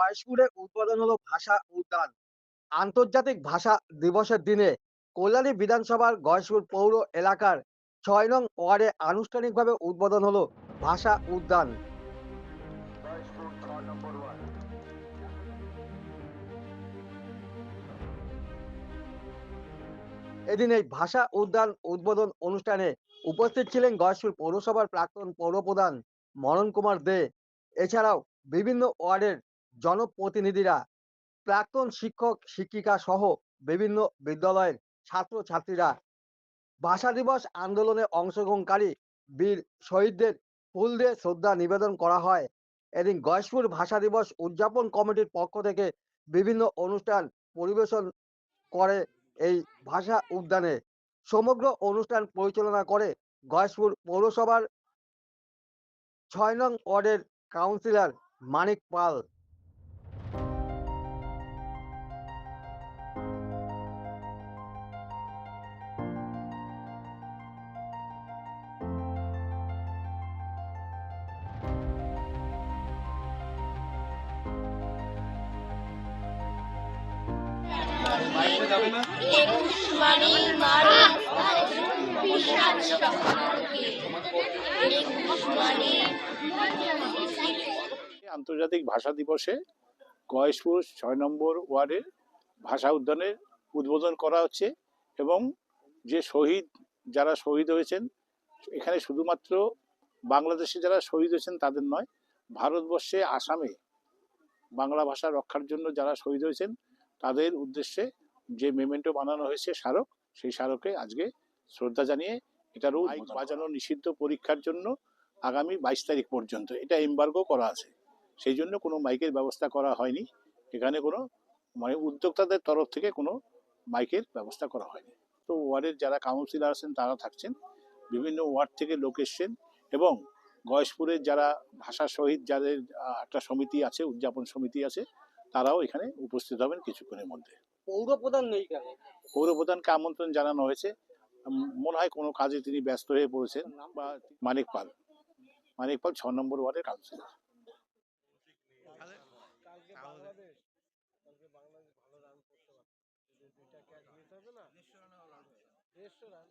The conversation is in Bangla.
গয়েশপুরে উদ্বোধন হলো ভাষা উদ্যান আন্তর্জাতিক ভাষা দিবসের দিনে কল্যাণী বিধানসভার গয়েশপুর পৌর এলাকার ছয় নং ওয়ার্ডে আনুষ্ঠানিকভাবে উদ্বোধন হলো ভাষা উদ্যান এদিন এই ভাষা উদ্যান উদ্বোধন অনুষ্ঠানে উপস্থিত ছিলেন গয়েশপুর পৌরসভার প্রাক্তন পৌরপ্রধান মরণ কুমার দে। এছাড়াও বিভিন্ন ওয়ার্ডের জনপ্রতিনিধিরা প্রাক্তন শিক্ষক, শিক্ষিকা সহ বিভিন্ন বিদ্যালয়ের ছাত্র ছাত্রীরা ভাষা দিবস আন্দোলনে অংশগ্রহণকারী বীর শহীদদের ফুল দিয়ে শ্রদ্ধা নিবেদন করা হয়। এদিন গয়েশপুর ভাষা দিবস উদযাপন কমিটির পক্ষ থেকে বিভিন্ন অনুষ্ঠান পরিবেশন করে এই ভাষা উদ্যানে। সমগ্র অনুষ্ঠান পরিচালনা করে গয়েশপুর পৌরসভার ছয় নং ওয়ার্ডের কাউন্সিলর মানিক পাল। একুশ মানে আন্তর্জাতিক ভাষা দিবসে গয়েশপুর ছয় নম্বর ওয়ার্ডের ভাষা উদ্যানের উদ্বোধন করা হচ্ছে এবং যে শহীদ, যারা শহীদ হয়েছেন, এখানে শুধুমাত্র বাংলাদেশে যারা শহীদ হয়েছেন তাদের নয়, ভারতবর্ষে আসামে বাংলা ভাষা রক্ষার জন্য যারা শহীদ হয়েছেন, তাদের উদ্দেশ্যে যে মেমেন্টো বানানো হয়েছে স্মারক সেই স্মারকে আজকে শ্রদ্ধা জানিয়ে এটারও বাজানো নিষিদ্ধ পরীক্ষার জন্য আগামী বাইশ তারিখ পর্যন্ত। এটা এম্বার্গো করা আছে। সেই জন্য কোনো মাইকের ব্যবস্থা করা হয়নি। এখানে কোনো মানে উদ্যোক্তাদের তরফ থেকে কোনো মাইকের ব্যবস্থা করা হয়নি। তো ওয়ার্ডের যারা কাউন্সিলর আছেন তারা থাকছেন। বিভিন্ন ওয়ার্ড থেকে লোক এসছেন এবং গয়েশপুরের যারা ভাষা শহীদ যাদের একটা সমিতি আছে উদযাপন সমিতি আছে তারাও এখানে উপস্থিত হবেন কিছুক্ষণের মধ্যে। পৌরপ্রধান নেই কেন পৌরপ্রধানকে আমন্ত্রণ জানানো হয়েছে মনে হয় কোনো কাজে তিনি ব্যস্ত হয়ে পড়েছেন বা মানিক পাল মানিক পাল ছ নম্বর ওয়ার্ডের কাউন্সিলর কালকে বাংলাদেশ ভালো রান করতে পারবে দুইটা ক্যাচ মিস হবে না দেড়শো রান